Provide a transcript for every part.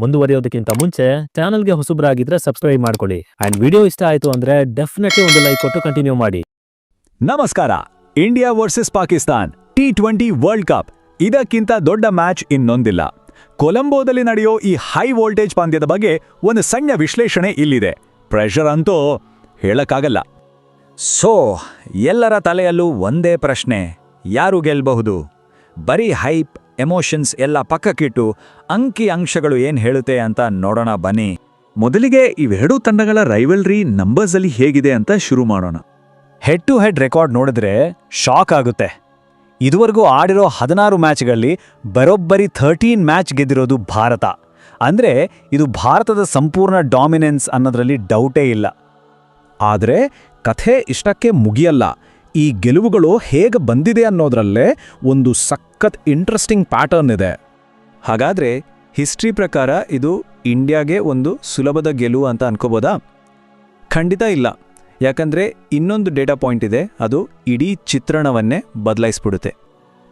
ಮುಂದುವರಿಯೋದಕ್ಕಿಂತ ಮುಂಚೆ ಚಾನಲ್ಗೆ ಹೊಸಬ್ರಾಗಿದ್ರೆ ಸಬ್ಸ್ಕ್ರೈಬ್ ಮಾಡ್ಕೊಳ್ಳಿ. ಅಂಡ್ ವಿಡಿಯೋ ಇಷ್ಟ ಆಯಿತು ಅಂದ್ರೆ ಡೆಫಿನೆಟ್ಲಿ ಒಂದು ಲೈಕ್ ಕೊಟ್ಟು ಕಂಟಿನ್ಯೂ ಮಾಡಿ. ನಮಸ್ಕಾರ. India versus Pakistan T twenty world cup ಇದಕ್ಕಿಂತ ದೊಡ್ಡ ಮ್ಯಾಚ್ ಇನ್ನೊಂದಿಲ್ಲ. ಕೊಲಂಬೋದಲ್ಲಿ ನಡೆಯೋ ಈ ಹೈ ವೋಲ್ಟೇಜ್ ಪಂದ್ಯದ ಬಗ್ಗೆ ಒಂದು ಸಣ್ಣ ವಿಶ್ಲೇಷಣೆ ಇಲ್ಲಿದೆ. ಪ್ರೆಷರ್ ಅಂತೂ ಹೇಳಕ್ಕಾಗಲ್ಲ. ಸೊ ಎಲ್ಲರ ತಲೆಯಲ್ಲೂ ಒಂದೇ ಪ್ರಶ್ನೆ. ಯಾರು ಗೆಲ್ಲಬಹುದು ಬರೀ ಹೈಪ್ ಎಮೋಷನ್ಸ್ ಎಲ್ಲ ಪಕ್ಕಕ್ಕಿಟ್ಟು ಅಂಕಿ ಅಂಶಗಳು ಏನು ಹೇಳುತ್ತೆ ಅಂತ ನೋಡೋಣ ಬನ್ನಿ. ಮೊದಲಿಗೆ ಇವೆರಡೂ ತಂಡಗಳ ರೈವಲ್ರಿ ನಂಬರ್ಸಲ್ಲಿ ಹೇಗಿದೆ ಅಂತ ಶುರು ಮಾಡೋಣ. ಹೆಡ್ ಟು ಹೆಡ್ ರೆಕಾರ್ಡ್ ನೋಡಿದ್ರೆ ಶಾಕ್ ಆಗುತ್ತೆ. ಇದುವರೆಗೂ ಆಡಿರೋ ಹದಿನಾರು ಮ್ಯಾಚ್ಗಳಲ್ಲಿ ಬರೋಬ್ಬರಿ ಥರ್ಟೀನ್ ಮ್ಯಾಚ್ ಗೆದ್ದಿರೋದು ಭಾರತ. ಅಂದರೆ ಇದು ಭಾರತದ ಸಂಪೂರ್ಣ ಡಾಮಿನೆನ್ಸ್ ಅನ್ನೋದ್ರಲ್ಲಿ ಡೌಟೇ ಇಲ್ಲ. ಆದರೆ ಕಥೆ ಇಷ್ಟಕ್ಕೆ ಮುಗಿಯಲ್ಲ. ಈ ಗೆಲುವುಗಳು ಹೇಗೆ ಬಂದಿದೆ ಅನ್ನೋದ್ರಲ್ಲೇ ಒಂದು ಸಖತ್ ಇಂಟ್ರೆಸ್ಟಿಂಗ್ ಪ್ಯಾಟರ್ನ್ ಇದೆ. ಹಾಗಾದರೆ ಹಿಸ್ಟ್ರಿ ಪ್ರಕಾರ ಇದು ಇಂಡಿಯಾಗೆ ಒಂದು ಸುಲಭದ ಗೆಲುವು ಅಂತ ಅನ್ಕೋಬೋದಾ? ಖಂಡಿತ ಇಲ್ಲ. ಯಾಕಂದರೆ ಇನ್ನೊಂದು ಡೇಟಾ ಪಾಯಿಂಟ್ ಇದೆ, ಅದು ಇಡೀ ಚಿತ್ರಣವನ್ನೇ ಬದಲಾಯಿಸ್ಬಿಡುತ್ತೆ.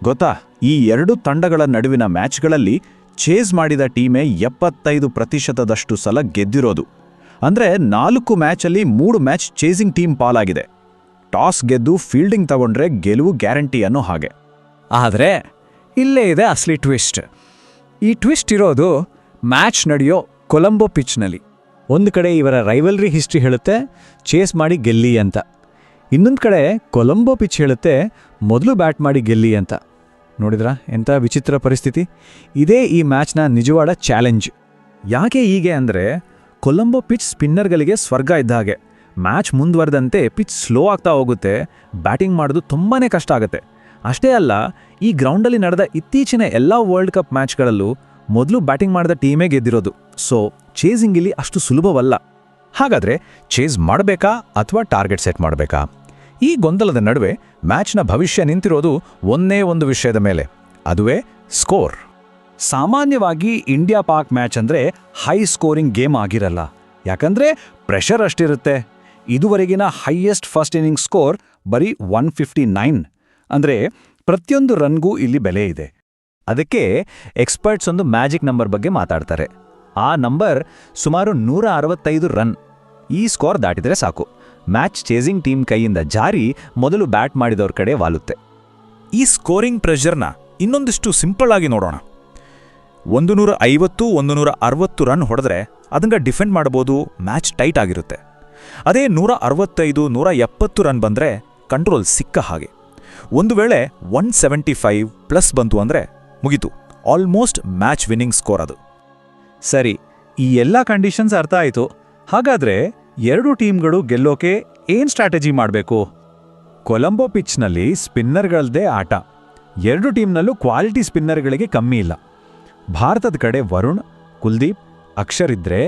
ಗೊತ್ತಾ? ಈ ಎರಡು ತಂಡಗಳ ನಡುವಿನ ಮ್ಯಾಚ್ಗಳಲ್ಲಿ ಚೇಸ್ ಮಾಡಿದ ಟೀಮೇ ಎಪ್ಪತ್ತೈದು ಪ್ರತಿಶತದಷ್ಟು ಸಲ ಗೆದ್ದಿರೋದು. ಅಂದರೆ ನಾಲ್ಕು ಮ್ಯಾಚಲ್ಲಿ ಮೂರು ಮ್ಯಾಚ್ ಚೇಸಿಂಗ್ ಟೀಮ್ ಪಾಲಾಗಿದೆ. ಟಾಸ್ ಗೆದ್ದು ಫೀಲ್ಡಿಂಗ್ ತಗೊಂಡ್ರೆ ಗೆಲುವು ಗ್ಯಾರಂಟಿ ಅನ್ನೋ ಹಾಗೆ. ಆದರೆ, ಇಲ್ಲೇ ಇದೆ ಅಸಲಿ ಟ್ವಿಸ್ಟ್. ಈ ಟ್ವಿಸ್ಟ್ ಇರೋದು ಮ್ಯಾಚ್ ನಡೆಯೋ ಕೊಲಂಬೋ ಪಿಚ್ನಲ್ಲಿ. ಒಂದು ಕಡೆ ಇವರ ರೈವಲ್ರಿ ಹಿಸ್ಟ್ರಿ ಹೇಳುತ್ತೆ, ಚೇಸ್ ಮಾಡಿ ಗೆಲ್ಲಿ ಅಂತ. ಇನ್ನೊಂದು ಕಡೆ ಕೊಲಂಬೋ ಪಿಚ್ ಹೇಳುತ್ತೆ, ಮೊದಲು ಬ್ಯಾಟ್ ಮಾಡಿ ಗೆಲ್ಲಿ ಅಂತ. ನೋಡಿದ್ರಾ? ಎಂಥ ವಿಚಿತ್ರ ಪರಿಸ್ಥಿತಿ. ಇದೇ ಈ ಮ್ಯಾಚ್ನ ನಿಜವಾದ ಚಾಲೆಂಜ್. ಯಾಕೆ ಹೀಗೆ ಅಂದರೆ, ಕೊಲಂಬೋ ಪಿಚ್ ಸ್ಪಿನ್ನರ್ಗಳಿಗೆ ಸ್ವರ್ಗ ಇದ್ದ ಹಾಗೆ. ಮ್ಯಾಚ್ ಮುಂದುವರೆದಂತೆ ಪಿಚ್ ಸ್ಲೋ ಆಗ್ತಾ ಹೋಗುತ್ತೆ, ಬ್ಯಾಟಿಂಗ್ ಮಾಡೋದು ತುಂಬಾ ಕಷ್ಟ ಆಗುತ್ತೆ. ಅಷ್ಟೇ ಅಲ್ಲ, ಈ ಗ್ರೌಂಡಲ್ಲಿ ನಡೆದ ಇತ್ತೀಚಿನ ಎಲ್ಲ ವರ್ಲ್ಡ್ ಕಪ್ ಮ್ಯಾಚ್ಗಳಲ್ಲೂ ಮೊದಲು ಬ್ಯಾಟಿಂಗ್ ಮಾಡಿದ ಟೀಮೇ ಗೆದ್ದಿರೋದು. ಸೊ ಚೇಸಿಂಗ್ ಇಲ್ಲಿ ಅಷ್ಟು ಸುಲಭವಲ್ಲ. ಹಾಗಾದರೆ ಚೇಸ್ ಮಾಡಬೇಕಾ ಅಥವಾ ಟಾರ್ಗೆಟ್ ಸೆಟ್ ಮಾಡಬೇಕಾ? ಈ ಗೊಂದಲದ ನಡುವೆ ಮ್ಯಾಚ್ನ ಭವಿಷ್ಯ ನಿಂತಿರೋದು ಒಂದೇ ಒಂದು ವಿಷಯದ ಮೇಲೆ, ಅದುವೇ ಸ್ಕೋರ್ ಸಾಮಾನ್ಯವಾಗಿ ಇಂಡಿಯಾ ಪಾಕ್ ಮ್ಯಾಚ್ ಅಂದರೆ ಹೈ ಸ್ಕೋರಿಂಗ್ ಗೇಮ್ ಆಗಿರಲ್ಲ. ಯಾಕಂದರೆ ಪ್ರೆಷರ್ ಅಷ್ಟಿರುತ್ತೆ. ಇದುವರೆಗಿನ ಹೈಯೆಸ್ಟ್ ಫಸ್ಟ್ ಇನ್ನಿಂಗ್ ಸ್ಕೋರ್ ಬರೀ ಒನ್ ಫಿಫ್ಟಿ ನೈನ್ ಅಂದರೆ ಪ್ರತಿಯೊಂದು ರನ್ಗೂ ಇಲ್ಲಿ ಬೆಲೆ ಇದೆ. ಅದಕ್ಕೆ ಎಕ್ಸ್ಪರ್ಟ್ಸ್ ಒಂದು ಮ್ಯಾಜಿಕ್ ನಂಬರ್ ಬಗ್ಗೆ ಮಾತಾಡ್ತಾರೆ. ಆ ನಂಬರ್ ಸುಮಾರು ನೂರ ಅರವತ್ತೈದು ರನ್ ಈ ಸ್ಕೋರ್ ದಾಟಿದರೆ ಸಾಕು. ಮ್ಯಾಚ್ ಚೇಸಿಂಗ್ ಟೀಮ್ ಕೈಯಿಂದ ಜಾರಿ ಮೊದಲು ಬ್ಯಾಟ್ ಮಾಡಿದವ್ರ ಕಡೆ ವಾಲುತ್ತೆ. ಈ ಸ್ಕೋರಿಂಗ್ ಪ್ರೆಷರ್ನ ಇನ್ನೊಂದಿಷ್ಟು ಸಿಂಪಲ್ ಆಗಿ ನೋಡೋಣ. ಒಂದು ನೂರ ಐವತ್ತು ಒಂದು ನೂರ ಅರವತ್ತು ರನ್ ಹೊಡೆದ್ರೆ ಅದನ್ನ ಡಿಫೆಂಡ್ ಮಾಡ್ಬೋದು ಮ್ಯಾಚ್ ಟೈಟ್ ಆಗಿರುತ್ತೆ. ಅದೇ ನೂರ ಅರವತ್ತೈದು, ನೂರ ಎಪ್ಪತ್ತು ರನ್ ಬಂದರೆ ಕಂಟ್ರೋಲ್ ಸಿಕ್ಕ ಹಾಗೆ. ಒಂದು ವೇಳೆ ಒನ್ ಸೆವೆಂಟಿ ಫೈವ್ ಪ್ಲಸ್ ಬಂತು ಅಂದರೆ ಮುಗೀತು. ಆಲ್ಮೋಸ್ಟ್ ಮ್ಯಾಚ್ ವಿನ್ನಿಂಗ್ ಸ್ಕೋರ್ ಅದು. ಸರಿ, ಈ ಎಲ್ಲ ಕಂಡೀಷನ್ಸ್ ಅರ್ಥ ಆಯಿತು. ಹಾಗಾದ್ರೆ ಎರಡು ಟೀಮ್ಗಳು ಗೆಲ್ಲೋಕೆ ಏನ್ ಸ್ಟ್ರಾಟಜಿ ಮಾಡಬೇಕು? ಕೊಲಂಬೋ ಪಿಚ್ನಲ್ಲಿ ಸ್ಪಿನ್ನರ್ಗಳದ್ದೇ ಆಟ. ಎರಡು ಟೀಮ್ನಲ್ಲೂ ಕ್ವಾಲಿಟಿ ಸ್ಪಿನ್ನರ್ಗಳಿಗೆ ಕಮ್ಮಿ ಇಲ್ಲ. ಭಾರತದ ಕಡೆ ವರುಣ್, ಕುಲ್ದೀಪ್, ಅಕ್ಷರ್ ಇದ್ರೆ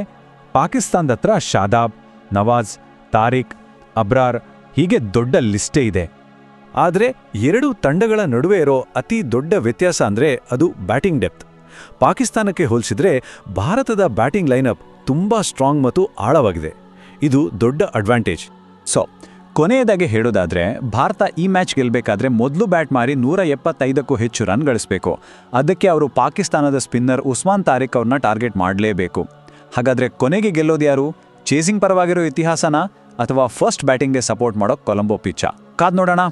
ಪಾಕಿಸ್ತಾನದ ಹತ್ರ ಶಾದಾಬ್ ನವಾಜ್ ತಾರಿಕ್ ಅಬ್ರಾರ್ ಹೀಗೆ ದೊಡ್ಡ ಲಿಸ್ಟೇ ಇದೆ. ಆದರೆ ಎರಡು ತಂಡಗಳ ನಡುವೆ ಇರೋ ಅತಿ ದೊಡ್ಡ ವ್ಯತ್ಯಾಸ ಅಂದರೆ ಅದು ಬ್ಯಾಟಿಂಗ್ ಡೆಪ್ತ್. ಪಾಕಿಸ್ತಾನಕ್ಕೆ ಹೋಲಿಸಿದ್ರೆ ಭಾರತದ ಬ್ಯಾಟಿಂಗ್ ಲೈನಪ್ ತುಂಬ ಸ್ಟ್ರಾಂಗ್ ಮತ್ತು ಆಳವಾಗಿದೆ. ಇದು ದೊಡ್ಡ ಅಡ್ವಾಂಟೇಜ್. ಸೊ, ಕೊನೆಯದಾಗಿ ಹೇಳೋದಾದರೆ ಭಾರತ ಈ ಮ್ಯಾಚ್ ಗೆಲ್ಲಬೇಕಾದ್ರೆ ಮೊದಲು ಬ್ಯಾಟ್ ಮಾರಿ ನೂರ ಎಪ್ಪತ್ತೈದಕ್ಕೂ ಹೆಚ್ಚು ರನ್ ಗಳಿಸಬೇಕು. ಅದಕ್ಕೆ ಅವರು ಪಾಕಿಸ್ತಾನದ ಸ್ಪಿನ್ನರ್ ಉಸ್ಮಾನ್ ತಾರಿಕ್ ಅವ್ರನ್ನ ಟಾರ್ಗೆಟ್ ಮಾಡಲೇಬೇಕು. ಹಾಗಾದರೆ ಕೊನೆಗೆ ಗೆಲ್ಲೋದು ಯಾರು? ಚೇಸಿಂಗ್ ಪರವಾಗಿರೋ ಇತಿಹಾಸನ ಅಥವಾ ಫಸ್ಟ್ ಬ್ಯಾಟಿಂಗ್ಗೆ ಸಪೋರ್ಟ್ ಮಾಡೋ ಕೊಲಂಬೋ ಪಿಚ್ಚ. ಕಾದ್ ನೋಡೋಣ.